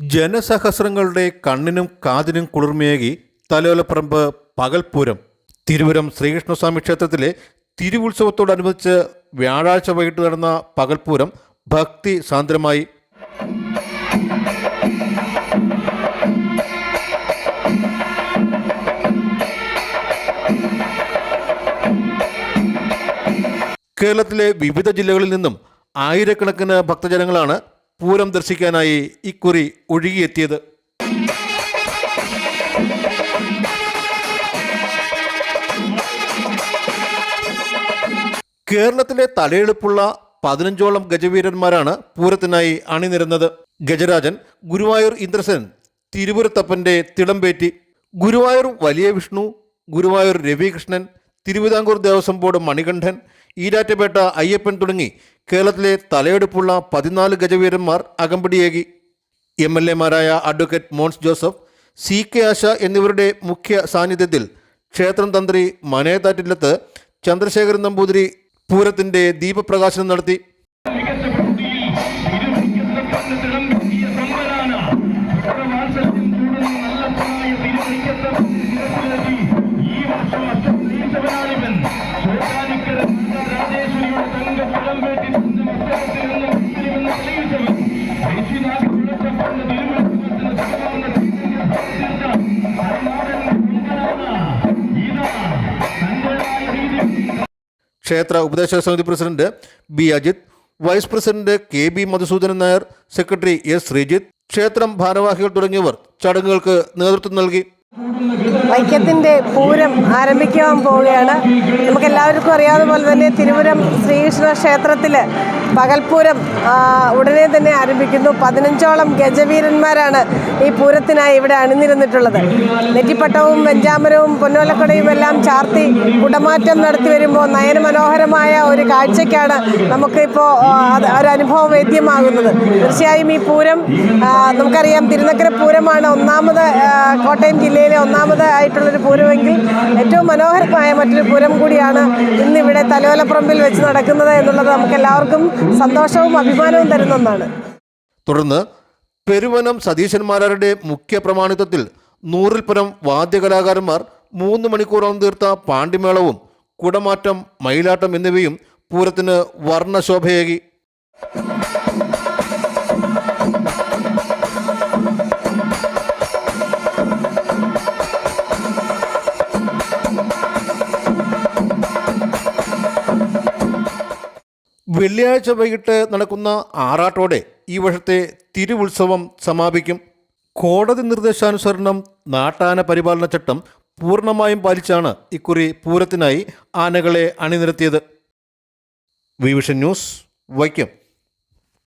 ജനസഹസ്രങ്ങളുടെ കണ്ണിനും കാതിനും കുളിർമയേകി തലോലപ്പറമ്പ് പകൽപൂരം തിരുവരം ശ്രീകൃഷ്ണസ്വാമി ക്ഷേത്രത്തിലെ തിരുവുത്സവത്തോടനുബന്ധിച്ച് വ്യാഴാഴ്ച വൈകിട്ട് നടന്ന പകൽപൂരം ഭക്തി സാന്ദ്രമായി. കേരളത്തിലെ വിവിധ ജില്ലകളിൽ നിന്നും ആയിരക്കണക്കിന് ഭക്തജനങ്ങളാണ് പൂരം ദർശിക്കാനായി ഇക്കുറി ഒഴുകിയെത്തിയത്. കേരളത്തിലെ തലയെടുപ്പുള്ള പതിനഞ്ചോളം ഗജവീരന്മാരാണ് പൂരത്തിനായി അണിനിരുന്നത്. ഗജരാജൻ ഗുരുവായൂർ ഇന്ദ്രസൻ തിരുവുരത്തപ്പന്റെ തിളമ്പേറ്റി ഗുരുവായൂർ വലിയ വിഷ്ണു ഗുരുവായൂർ രവികൃഷ്ണൻ തിരുവിതാംകൂർ ദേവസ്വം ബോർഡ് മണികണ്ഠൻ ഈരാറ്റുപേട്ട അയ്യപ്പൻ തുടങ്ങി കേരളത്തിലെ തലയെടുപ്പുള്ള പതിനാല് ഗജവീരന്മാർ അകമ്പടിയേകി. M L എമാരായ advocate Mons Joseph C K Asha എന്നിവരുടെ മുഖ്യ സാന്നിധ്യത്തിൽ ക്ഷേത്രം തന്ത്രി മനയത്താറ്റില്ലത്ത് ചന്ദ്രശേഖരൻ നമ്പൂതിരി പൂരത്തിന്റെ ദീപപ്രകാശനം നടത്തി. ക്ഷേത്ര ഉപദേശക സമിതി president B Ajith vice president K B Madhusoodanan Nair secretary S Sreejith ക്ഷേത്രം ഭാരവാഹികൾ തുടങ്ങിയവർ ചടങ്ങുകൾക്ക് നേതൃത്വം നൽകി. വൈക്കത്തിന്റെ പൂരം ആരംഭിക്കാൻ പോവുകയാണ്. നമുക്ക് എല്ലാവർക്കും അറിയാവുന്ന പോലെ തന്നെ തിരുവരം ശ്രീകൃഷ്ണ ക്ഷേത്രത്തിൽ പകൽപൂരം ഉടനെ തന്നെ ആരംഭിക്കുന്നു. പതിനഞ്ചോളം ഗജവീരന്മാരാണ് ഈ പൂരത്തിനായി ഇവിടെ അണിനിരന്നിട്ടുള്ളത്. നെറ്റിപ്പട്ടവും വെഞ്ചാമരവും പൊന്നോലക്കൊടയും എല്ലാം ചാർത്തി കുടമാറ്റം നടത്തി വരുമ്പോൾ നയനമനോഹരമായ ഒരു കാഴ്ചയ്ക്കാണ് നമുക്കിപ്പോൾ ഒരനുഭവം വേദ്യമാകുന്നത്. തീർച്ചയായും ഈ പൂരം നമുക്കറിയാം തിരുനക്കര പൂരമാണ് ഒന്നാമത് കോട്ടയം കോട്ടയം ജില്ലയിലെ ഒന്നാമത് ആയിട്ടുള്ളൊരു പൂരമെങ്കിൽ ഏറ്റവും മനോഹരമായ മറ്റൊരു പൂരം കൂടിയാണ് ഇന്നിവിടെ തലോലപ്പറമ്പിൽ വെച്ച് നടക്കുന്നത് എന്നുള്ളത് നമുക്ക് എല്ലാവർക്കും സന്തോഷവും അഭിമാനവും തരുന്ന ഒന്നാണ്. തുടർന്ന് പെരുവനം സതീശന്മാരുടെ മുഖ്യ പ്രമാണിത്വത്തിൽ നൂറിൽ പരം വാദ്യകലാകാരന്മാർ മൂന്ന് മണിക്കൂറോളം തീർത്ത പാണ്ടിമേളവും കുടമാറ്റം മയിലാട്ടം എന്നിവയും പൂരത്തിന് വർണശോഭയേകി. വെള്ളിയാഴ്ച വൈകിട്ട് നടക്കുന്ന ആറാട്ടോടെ ഈ വർഷത്തെ തിരുവുത്സവം സമാപിക്കും. കോടതി നിർദ്ദേശാനുസരണം നാട്ടാന പരിപാലന ചട്ടം പൂർണമായും പാലിച്ചാണ് ഇക്കുറി പൂരത്തിനായി ആനകളെ അണിനിരത്തിയത്. വിവിഷൻ ന്യൂസ് വൈക്കം.